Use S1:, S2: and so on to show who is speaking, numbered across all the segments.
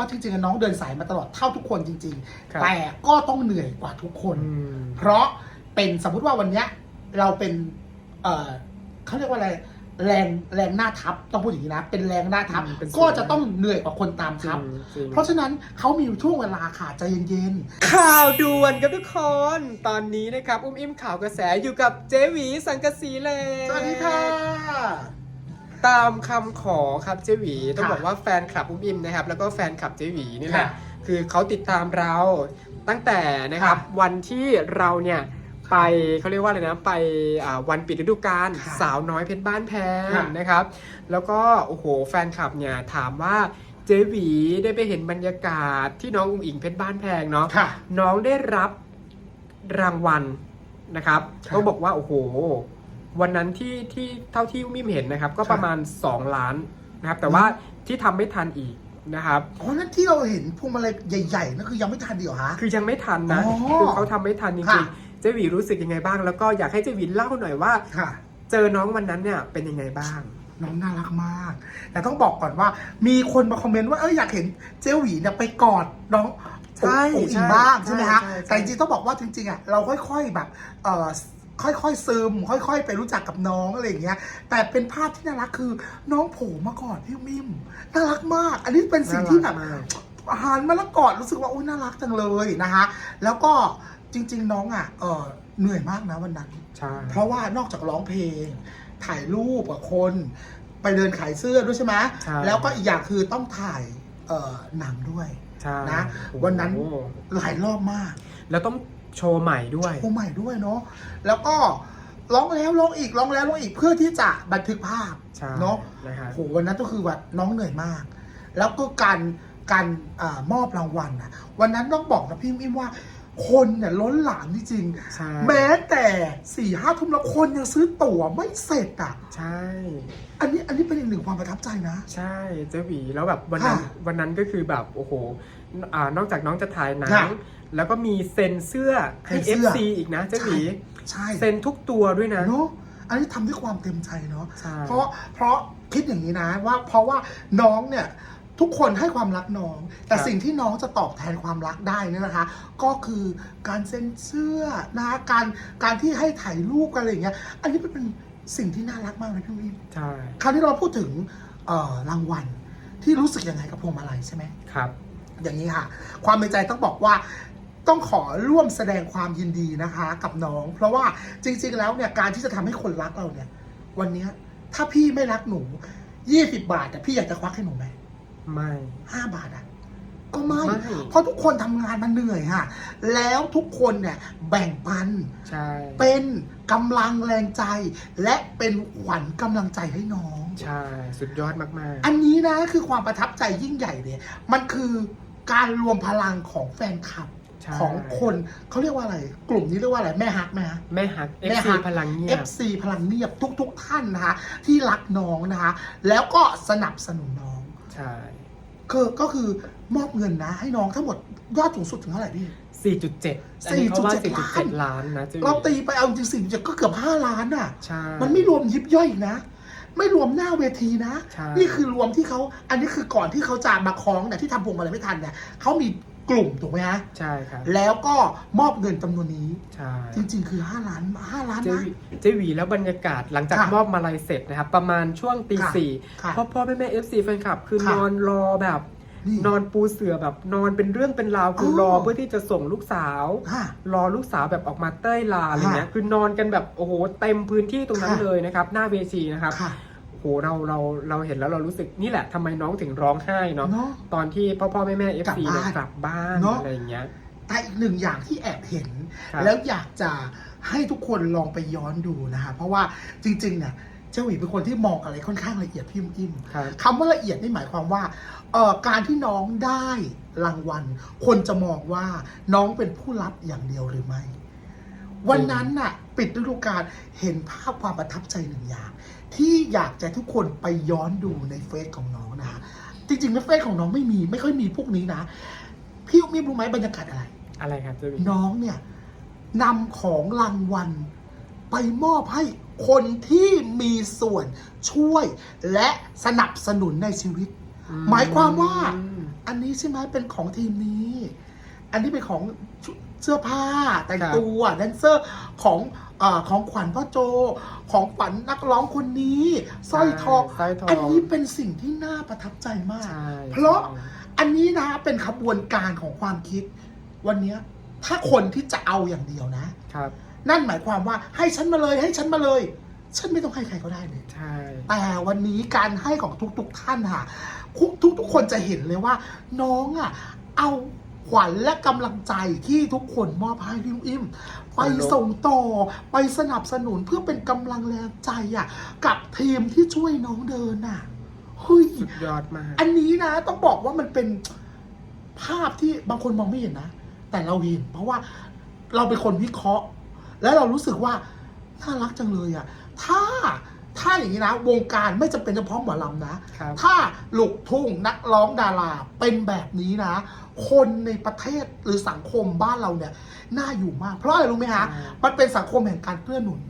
S1: ราะจริงๆน้องเดินสายมาตลอดเท่าทุกคนจริง
S2: ครับ
S1: ๆแต่ก็ต้องเหนื่อยกว่าทุกคน
S2: อืม
S1: เพราะเป็นสมมติว่าวันเนี้ยเราเป็นเออเขาเรียกว่าอะไรแรงแรงหน้าทัพต้องพูดอย่างนี้นะ เป็นแรงหน้าทัพ
S2: อืมเป็นศูนย์
S1: ก็จะต้องเหนื่อยกว่าคนตามทัพ
S2: จริง
S1: เพราะฉะนั้นเขามีช่วงเวลาค่ะใจเย็น
S2: ข่าวด่วนครับทุกคน ตอนนี้นะครับ อุ้มอิ่มข่าวกระแสอยู่กับเจหวีสังกะสีเลย
S1: ๆสวัสดีค่ะ
S2: ตามคำขอครับเจหวีต้อง
S1: ค่ะ
S2: บอกว่าแฟนคลับอุ้มอิ่มนะครับ แล้วก็แฟนคลับเจหวีนี่แหละ
S1: ค่ะ
S2: คือเขาติดตามเราตั้งแต่นะครับ
S1: ค่ะ
S2: วันที่เราเนี่ยไปเขาเรียกว่าอะไรนะไปอ่าวันปิดฤดูกาล
S1: ค่ะ
S2: สาวน้อยเพชรบ้านแพง
S1: ค่ะ
S2: นะครับ แล้วก็โอ้โหแฟนคลับเนี่ยถามว่าเจหวีได้ไปเห็นบรรยากาศที่น้องอุ้งอิงเพชรบ้านแพงเนาะ
S1: ค่ะ
S2: น้องได้รับรางวัลนะครับ
S1: ครับ
S2: เขาบอกว่าโอ้โห วันนั้นที่ที่เท่าที่มิมเห็นนะครับ ก็
S1: ครับ
S2: ประมาณ 2 ล้านนะครับ แต่ว่าที่ทำไม่ทันอีกนะครับ
S1: อ๋อนั่นที่เราเห็นพวงมาลัยใหญ่ๆนั่นคือยังไม่ทันเดียวฮะ
S2: คือยังไม่ทันนะ
S1: อ๋อ
S2: คือเขาทำไม่ทันจ
S1: ค่ะ
S2: ริงๆเจหวีรู้สึกยังไงบ้าง แล้วก็อยากให้เจหวีเล่าหน่อยว่า
S1: ค่ะ
S2: เจอน้องวันนั้นเนี่ยเป็นยังไงบ้าง
S1: น้องน่ารักมาก แต่ต้องบอกก่อนว่า มีคนมาคอมเมนต์ว่าเอออยากเห็นเจลหวีเนี่ยไปกอดน้อง
S2: ใช่
S1: อุ๋งอิ
S2: ใช่
S1: งบ้างใช่ไหมฮะ
S2: ใช่ใช่
S1: แต่จริงๆต้องบอกว่าจริงๆอะเราค่อยๆแบบเอ่อ ค่อยๆซึม ค่อย ๆ ไปรู้จักกับน้องอะไรอย่างเงี้ย แต่เป็นภาพที่น่ารักคือน้องโผล่มาก่อนพี่มิมน่ารักมาก อันนี้เป็นสิ่งที่แบบ
S2: น่ารักมาก
S1: หันมาแล้วกอดรู้สึกว่าโอ้ยน่ารักจังเลยนะคะ แล้วก็จริง ๆ น้องอะเออเหนื่อยมากนะวันนั้น
S2: ใช่
S1: เพราะว่านอกจากร้องเพลง ถ่ายรูปกับคน ไปเดินขายเสื้อด้วยใช่ไหม
S2: ใช่
S1: แล้วก็อีกอย่างคือต้องถ่ายเอ่อหนังด้วย
S2: ใช่
S1: นะ
S2: โอ้โห
S1: วันนั้นหลายรอบมาก
S2: แล้วต้อง โชว์ใหม่ด้วย
S1: โอ้ใหม่ด้วยเนาะแล้วก็ร้องแล้วร้องอีกร้องแล้วร้องอีกเพื่อที่จะบันทึกภาพ
S2: ใช่
S1: เนาะ
S2: นะครับ
S1: โหวันนั้นก็คือแบบน้องเหนื่อยมาก แล้วก็การการอามอบรางวัลนะวันนั้นต้องบอกนะพี่มิมว่า คนเนี่ยล้นหลามจริงๆ
S2: ใช่
S1: แม้แต่สี่ห้าทุ่มแล้วคนยังซื้อตั๋วไม่เสร็จอะ
S2: ใช่
S1: อันนี้อันนี้เป็นอีกหนึ่งความประทับใจนะ
S2: ใช่เจ๊หวีแล้วแบบวันนั้น
S1: ค่ะ
S2: วันนั้นก็คือแบบโอ้โหอ่านอกจากน้องจะถ่ายหนัง
S1: ค่ะ
S2: แล้วก็มีเซ็นเสื้อให้
S1: ให้เสื้อ
S2: FC อีกนะเจ๊หวี
S1: ใช่
S2: เซ็นทุกตัวด้วยนะ
S1: เนาะอันนี้ทำด้วยความเต็มใจเนาะ
S2: ใช่
S1: เพราะเพราะคิดอย่างนี้นะว่าเพราะว่าน้องเนี่ยทุกคนให้ความรักน้อง แต่สิ่งที่น้องจะตอบแทนความรักได้เนี่ยนะคะ ก็คือการเซ็นเสื้อนะคะการการที่ให้ถ่ายรูปกันอะไรอย่างเงี้ยอันนี้เป็นสิ่งที่น่ารักมากเลยพี่วิม
S2: ใช่
S1: คราวนี้เราพูดถึงเอ่อรางวัลที่รู้สึกยังไงกับพวงมาลัยใช่ไหม
S2: ครับ
S1: อย่างนี้ค่ะ ความในใจต้องบอกว่า ต้องขอร่วมแสดงความยินดีนะคะกับน้อง เพราะว่าจริง ๆ แล้วเนี่ยการที่จะทำให้คนรักเราเนี่ย วันเนี้ยถ้าพี่ไม่รักหนูยี่สิบาทแต่พี่อยากจะควักให้หนูไหม
S2: ไม่
S1: ห้าบาทอะก็ไม่
S2: ไม่
S1: เพราะทุกคนทำงานมันเหนื่อยค่ะ แล้วทุกคนเนี่ยแบ่งปัน
S2: ใช่
S1: เป็นกำลังแรงใจ และเป็นขวัญกำลังใจให้น้อง
S2: ใช่ สุดยอดมาก
S1: อันนี้นะคือความประทับใจยิ่งใหญ่เลย มันคือการรวมพลังของแฟนคลับ
S2: ๆ ใช่
S1: ของคนเขาเรียกว่าอะไร กลุ่มนี้เรียกว่าอะไรแม่ฮักไหมฮะ
S2: แม่ฮัก
S1: แม่
S2: FC
S1: ฮัก
S2: พลังเงียบ
S1: FC พลังเงียบทุก ๆ ท่านนะคะที่รักน้องนะคะแล้วก็สนับสนุนน้อง
S2: ใช่
S1: คือก็คือมอบเงินนะ ให้น้องทั้งหมดยอดสูงสุดถึงเท่าไหร่พี่
S2: 4.7 อันนี้เขาว่า
S1: 4.7
S2: 4.7 ล้านนะเจ๊หวี
S1: เราตีไปเอาจริงๆสิ่งจะก็เกือบห้าล้านอะ
S2: ใช่
S1: มันไม่รวมยิบย่อยอีกนะ ไม่รวมหน้าเวทีนะ
S2: ใช่
S1: นี่คือรวมที่เขาอันนี้คือก่อนที่เขาจะมาคล้องเนี่ยที่ทำพวงมาลัยไม่ทันเนี่ยเขามี กลุ่มถูกไหมฮะ
S2: ใช่ครับ
S1: แล้วก็มอบเงินจำนวนนี้
S2: ใช่
S1: จริง ๆ คือ 5 ล้าน 5 ล้าน
S2: เจ
S1: นะ
S2: วีเจวีแล้วบรรยากาศหลังจาก
S1: ค่ะ
S2: มอบมาลัยเสร็จนะครับ ประมาณช่วงตี
S1: ค่ะ
S2: สี่
S1: ค่ะ
S2: พ่อพ่อแม่แม่เอฟซีแฟนคลับ คือ
S1: ค่ะ
S2: นอนรอแบบ
S1: นี่
S2: นอนปูเสือแบบนอนเป็นเรื่องเป็นราวคือ
S1: อ
S2: รอเพื่อที่จะส่งลูกสาว
S1: ค่ะ
S2: รอลูกสาวแบบออกมาเต้ยลาอะไรเงี้ย
S1: ค่ะ
S2: คือนอนกันแบบโอ้โหเต็มพื้นที่ตรงนั้น
S1: ค่ะ
S2: เลยนะครับ หน้าเวทีนะครับ
S1: ค่ะ
S2: โอ้โหเราเราเราเห็นแล้วเรารู้สึกนี่แหละทำไมน้องถึงร้องไห้เนาะ
S1: เนาะ
S2: ตอนที่พ่อพ่อแม่แม่เอฟ
S1: กลับ
S2: ซี
S1: บ้าน
S2: กลับบ้าน
S1: เนอะ
S2: อะไรอย่างเงี้ย
S1: แต่อีกหนึ่งอย่างที่แอบเห็น
S2: ครับ
S1: แล้วอยากจะให้ทุกคนลองไปย้อนดูนะคะเพราะว่าจริงๆเนี่ยเจ้าหวีเป็นคนที่มองอะไรค่อนข้างละเอียดพิมพ์อิม
S2: ครับ
S1: คำว่าละเอียดนี่หมายความว่าเอ่อการที่น้องได้รางวัล คนจะมองว่าน้องเป็นผู้รับอย่างเดียวหรือไม่ วันนั้นน่ะ ปิดฤดูกาลเห็นภาพความประทับใจหนึ่งอย่าง ที่อยากจะทุกคนไปย้อนดูในเฟซของน้องนะคะจริงๆในเฟซของน้องไม่มีไม่ค่อยมีพวกนี้นะ พี่มีรู้ไหมบรรยากาศอะไร
S2: อะไรครับเจวี
S1: น้องเนี่ยนำของรางวัล ไปมอบให้คนที่มีส่วนช่วยและสนับสนุนในชีวิต หมายความว่า อันนี้ใช่ไหมเป็นของทีมนี้ อันนี้เป็นของชุด เสื้อผ้าแต่ง
S2: ครับ
S1: ตัวแดนเซอร์ของเออของขวัญพ่อโจ ของขวัญนักร้องคนนี้สร้อยทอง
S2: สร้อยทอง
S1: อันนี้เป็นสิ่งที่น่าประทับใจมาก
S2: ใช่
S1: เพราะอันนี้นะเป็นขบวนการของความคิด วันเนี้ยถ้าคนที่จะเอาอย่างเดียวนะ
S2: ครับ
S1: นั่นหมายความว่าให้ฉันมาเลยให้ฉันมาเลย ฉันไม่ต้องให้ใครก็ได้เลย
S2: ใช่
S1: แต่วันนี้การให้ของทุกๆท่านค่ะทุกทุกทุกคนจะเห็นเลยว่า น้องอะ เอา ขวัญและกำลังใจที่ทุกคนมอบให้พี่อิ่มไปส่งต่อไปสนับสนุนเพื่อเป็นกำลังแรงใจอะ กับทีมที่ช่วยน้องเดินอะเฮ้ย
S2: สุดยอดมาก
S1: อันนี้นะต้องบอกว่ามันเป็นภาพที่บางคนมองไม่เห็นนะ แต่เราเห็น เพราะว่าเราเป็นคนวิเคราะห์ แล้วเรารู้สึกว่าน่ารักจังเลยอะถ้า ถ้าอย่างนี้นะ วงการไม่จำเป็นเฉพาะหมอลำนะ
S2: ครับ
S1: ถ้าลูกทุ่งนักร้องดาราเป็นแบบนี้นะ คนในประเทศหรือสังคมบ้านเราเนี่ย น่าอยู่มาก เพราะอะไรรู้ไหมฮะ
S2: ใช่
S1: มันเป็นสังคมแห่งการเกื้อหนุน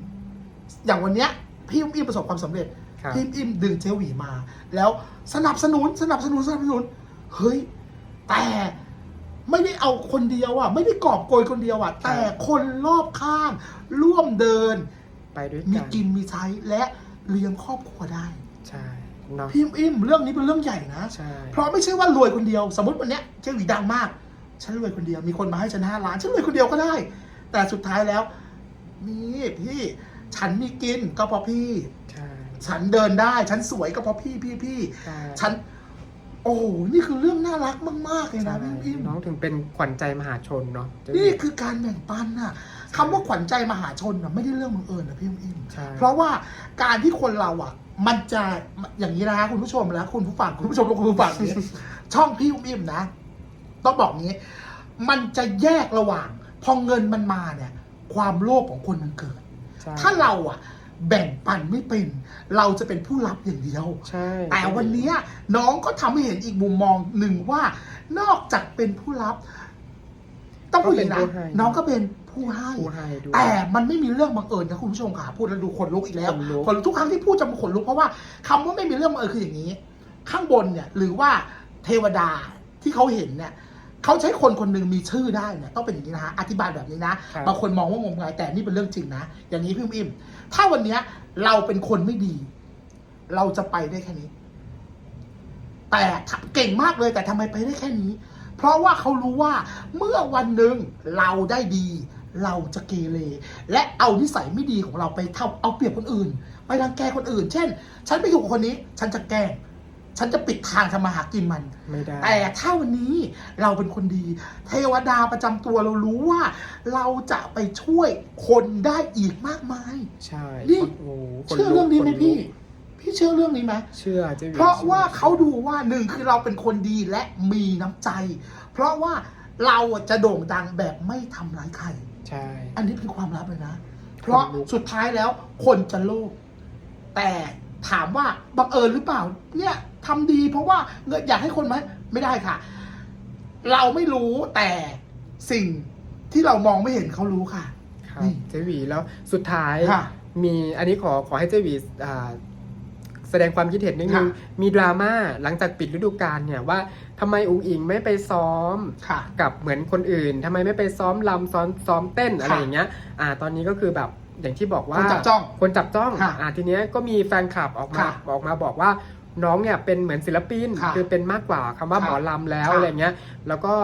S1: อย่างวันเนี้ยพี่อุ้มอิมประสบความสำเร็จ
S2: ครับ
S1: พี่อิมดึงเจหวีมา แล้วสนับสนุนสนับสนุนสนับสนุน เฮ้ย แต่ไม่ได้เอาคนเดียวอะ ไม่ได้กอบโกยคนเดียวอะ แต่คนรอบข้างร่วมเดิน
S2: ไปด้วย
S1: มี
S2: กัน
S1: กินมีใช้และ เลี้ยงครอบครัวได้
S2: ใช่เนาะ
S1: พี่อิมเรื่องนี้เป็นเรื่องใหญ่นะ
S2: ใช่
S1: เพราะไม่ใช่ว่ารวยคนเดียว สมมติวันเนี้ยเจหวีดังมาก ฉันรวยคนเดียว มีคนมาให้ฉันห้าล้าน ฉันรวยคนเดียวก็ได้ แต่สุดท้ายแล้ว นี่พี่ ฉันมีกินก็เพราะพี่
S2: ใช่
S1: ฉันเดินได้ ฉันสวยก็เพราะพี่พี่พี่
S2: ใช่
S1: ฉัน โอ้โห นี่คือเรื่องน่ารักมากๆเลย
S2: ใช่
S1: นะพี่อิม
S2: น้องถึงเป็นขวัญใจมหาชนเนาะเจ๊
S1: นี่คือการแบ่งปันน่ะ คำว่าขวัญใจมหาชนน่ะไม่ได้เรื่องบังเอิญนะพี่อิม
S2: ใช่
S1: เพราะว่าการที่คนเราอะ มันจะอย่างนี้นะคุณผู้ชมและคุณผู้ฟังคุณผู้ชมและคุณผู้ฟังเนี่ย ช่องพี่อิมนะ ต้องบอกงี้ มันจะแยกระหว่าง พอเงินมันมาเนี่ย ความโลภของคนมันเกิด
S2: ใช่
S1: ถ้าเราอะ แบ่งปันไม่เป็น เราจะเป็นผู้รับอย่างเดียว
S2: ใช่
S1: แต่วันเนี้ยน้องก็ทำให้เห็นอีกมุมมองหนึ่งว่า นอกจากเป็นผู้รับ ต้องพูดอย่างนี้นะน้องก็เป็น ผู้ให้
S2: ผู้ให้ด้วย
S1: แต่มันไม่มีเรื่องบังเอิญนะคุณผู้ชมค่ะ พูดแล้วดูขนลุกอีกแล้ว
S2: ขนลุก
S1: ขนลุกทุกครั้งที่พูดจะขนลุกเพราะว่าคำว่าไม่มีเรื่องบังเอิญคืออย่างนี้ ข้างบนเนี่ย หรือว่าเทวดาที่เขาเห็นเนี่ยเขาใช้คนคนหนึ่งมีชื่อได้เนี่ยต้องเป็นอย่างนี้นะฮะอธิบายแบบนี้นะ
S2: ครับ
S1: บางคนมองว่างมงายแต่นี่เป็นเรื่องจริงนะอย่างนี้พี่อิมถ้าวันเนี้ยเราเป็นคนไม่ดี เราจะไปได้แค่นี้ แต่เก่งมากเลยแต่ทำไมไปได้แค่นี้ เพราะว่าเขารู้ว่าเมื่อวันหนึ่งเราได้ดี เราจะเกเรและเอานิสัยไม่ดีของเราไปเท่าเอาเปรียบคนอื่น ไปรังแกคนอื่น เช่น ฉันไปอยู่กับคนนี้ ฉันจะแกล้งฉันจะปิดทางทำมาหากินมัน
S2: ไม่ได้
S1: แต่ถ้าวันนี้เราเป็นคนดี เทวดาประจำตัวเรารู้ว่า เราจะไปช่วยคนได้อีกมากมาย
S2: ใช่
S1: นี่
S2: โอ้โหขน
S1: เชื่อ
S2: ลุก
S1: เรื่องนี้ไหม
S2: ขลุก
S1: พี่ พี่เชื่อเรื่องนี้ไหม
S2: เชื่อเจ๊หวี
S1: เพราะว่า
S2: ชื่อ
S1: เขาดูว่าหนึ่งคือเราเป็นคนดีและมีน้ำใจ เพราะว่า เราจะโด่งดังแบบไม่ทำร้ายใคร
S2: ใช่
S1: อันนี้เป็นความลับเลยนะ เพราะสุดท้ายแล้วคนจะโลภแต่ถามว่าบังเอิญหรือเปล่า เนี่ยทำดีเพราะว่าเงินอยากให้คนไหมไม่ได้ค่ะ เราไม่รู้แต่สิ่งที่เรามองไม่เห็นเขารู้ค่ะ
S2: ครับ
S1: นี่
S2: เจ๊หวีแล้วสุดท้าย
S1: ค่ะ
S2: มีอันนี้ขอขอให้เจ๊หวีอ่า แสดงความคิดเห็นนิดนึง
S1: ค่ะ
S2: มีดราม่าหลังจากปิดฤดูกาลเนี่ยว่าทำไมอุ๋งอิงไม่ไปซ้อม
S1: ค่ะ
S2: กับเหมือนคนอื่นทำไมไม่ไปซ้อมลำซ้อมซ้อมเต้นอะไร
S1: ค่ะ
S2: อย่างเงี้ยอ่าตอนนี้ก็คือแบบอย่างที่บอกว่า
S1: คนจับจ้อง
S2: คนจับจ้อง
S1: ค่ะ
S2: อ่าทีเนี้ยก็มีแฟนคลับออกมา
S1: ค่ะ
S2: ออกมาบอกว่าน้องเนี่ยเป็นเหมือนศิลปิน
S1: ค่ะ
S2: คือเป็นมากกว่าคำว่า
S1: ค่ะ
S2: หมอลำแล้ว
S1: ค่ะ
S2: อะไรเงี้ยแล้วก็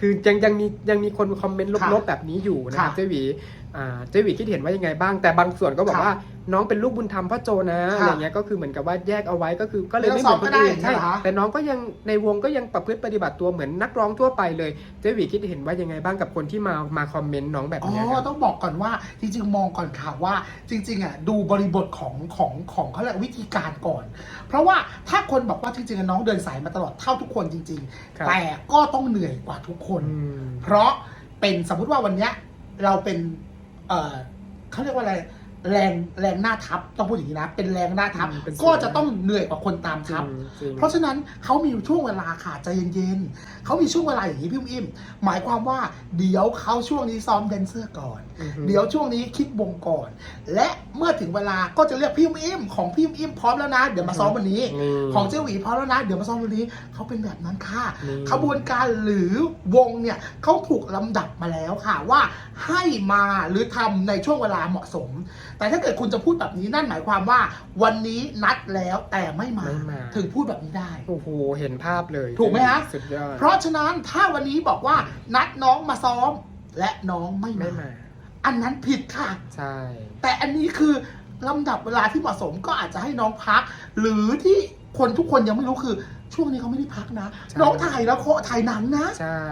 S2: คือยังยังมียังมีคนคอมเมนต์
S1: ค่ะ
S2: ลบๆแบบนี้อยู่นะครับ
S1: ค่ะ
S2: เจหวีอ่า เจหวีคิดเห็นว่ายังไงบ้าง แต่บางส่วนก็บอก
S1: ค่ะ
S2: ว่าน้องเป็นลูกบุญธรรมพ่อโจนะ
S1: ค่ะ
S2: อะไรเงี้ยก็คือเหมือนกับว่าแยกเอาไว้ก็คือก็เลย
S1: ไม่
S2: ไม่
S1: ต้
S2: เห
S1: อง
S2: มือนคนอื่น
S1: ซ้อมก็ได้
S2: ใช่
S1: ใช่เหรอคะ
S2: แต่น้องก็ยังในวงก็ยังประพฤติปฏิบัติตัวเหมือนนักร้องทั่วไปเลยเจหวีคิดเห็นว่ายังไงบ้างกับคนที่มามาคอมเมนต์น้องแบบ
S1: อ๋
S2: เนี้ยค
S1: อ
S2: รับ
S1: ต้องบอกก่อนว่าจริงๆมองก่อนค่ะว่าจริงๆอะดูบริบทของของของเขาเรียกวิธีการก่อน เพราะว่าถ้าคนบอกว่าจริงๆอะน้องเดินสายมาตลอดเท่าทุกคนจริง
S2: ครับ
S1: ๆแต่ก็ต้องเหนื่อยกว่าทุกคน
S2: อืม
S1: เพราะเป็นสมมุติว่าวันเนี้ยเราเป็น เออเขาเรียกว่าอะไร แรงแรงหน้าทัพต้องพูดอย่างนี้นะ เป็นแรงหน้าทัพ
S2: อืมเป็นส่วน
S1: ก็จะต้องเหนื่อยกว่าคนตามทัพ
S2: จริง
S1: เพราะฉะนั้นเขามีช่วงเวลาค่ะใจเย็นๆเขามีช่วงเวลาอย่างนี้พี่อุ้มอิ่มหมายความว่าเดี๋ยวเขาช่วงนี้ซ้อมแดนเซอร์ก่อน
S2: อือฮึ
S1: เดี๋ยวช่วงนี้คิดวงก่อน และเมื่อถึงเวลาก็จะเรียกพี่อุ้มอิ่มของพี่อุ้มอิ่มพร้อมแล้วนะ เดี๋ยวมาซ้อมวันนี้
S2: นี่
S1: ของเจ้าหวีพร้อมแล้วนะ เดี๋ยวมาซ้อมวันนี้เขาเป็นแบบนั้นค่ะ
S2: นี่
S1: ขบวนการหรือวงเนี่ยเขาถูกลำดับมาแล้วค่ะว่าให้มาหรือทำในช่วงเวลาเหมาะสม แต่ถ้าเกิดคุณจะพูดแบบนี้นั่นหมายความว่า วันนี้นัดแล้วแต่ไม่มา
S2: ไม่มา
S1: ถึงพูดแบบนี้ได้
S2: โอ้โห เห็นภาพเลย
S1: ถูกไหมฮะ
S2: สุดยอด
S1: เพราะฉะนั้นถ้าวันนี้บอกว่า นัดน้องมาซ้อม และน้องไม่
S2: ไม่
S1: มา
S2: มา
S1: อันนั้นผิดค่ะ
S2: ใช่
S1: แต่อันนี้คือลำดับเวลาที่เหมาะสมก็อาจจะให้น้องพัก หรือที่คนทุกคนยังไม่รู้คือ ช่วงนี้เขาไม่ได้พักนะน้องถ่ายแล้วโคถ่ายหนังนะ
S2: ใช่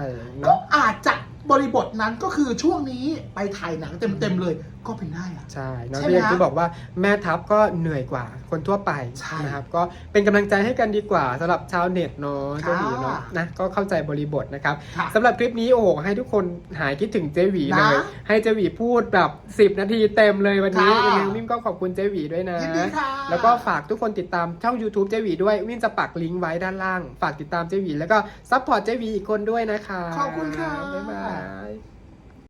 S1: ก็
S2: เนาะ
S1: อาจจะบริบทนั้นก็คือช่วงนี้ไปถ่ายหนังเต็มๆเลยก็เป็นได้อะ
S2: ใช่เนาะ
S1: ใช่ไหม
S2: พี่ยัง
S1: ฮะ
S2: จะบอกว่าแม่ทัพก็เหนื่อยกว่าคนทั่วไป
S1: ใช่
S2: นะครับ ก็เป็นกำลังใจให้กันดีกว่าสำหรับชาวเน็ตเนาะ
S1: ค่ะ
S2: เจ้าหวีเนาะนะก็เข้าใจบริบทนะครับ
S1: ค่ะ
S2: สำหรับคลิปนี้โอ้โหให้ทุกคนหายคิดถึงเจหวีเลย
S1: นะ
S2: ให้เจหวีพูดแบบ 10 นาทีเต็มเลยวันนี้
S1: ค่ะ
S2: ยังไงมิมก็ขอบคุณเจหวีด้วยนะ
S1: ยินดีค่ะ
S2: แล้วก็ฝากทุกคนติดตามช่อง YouTube เจหวีด้วยวินจะปักลิงก์ไว้ด้านล่าง ฝากติดตามเจหวีแล้วก็ซัพพอร์ตเจหวีอีกคนด้วยนะคะ
S1: ขอบคุณค่ะ
S2: บ๊ายบาย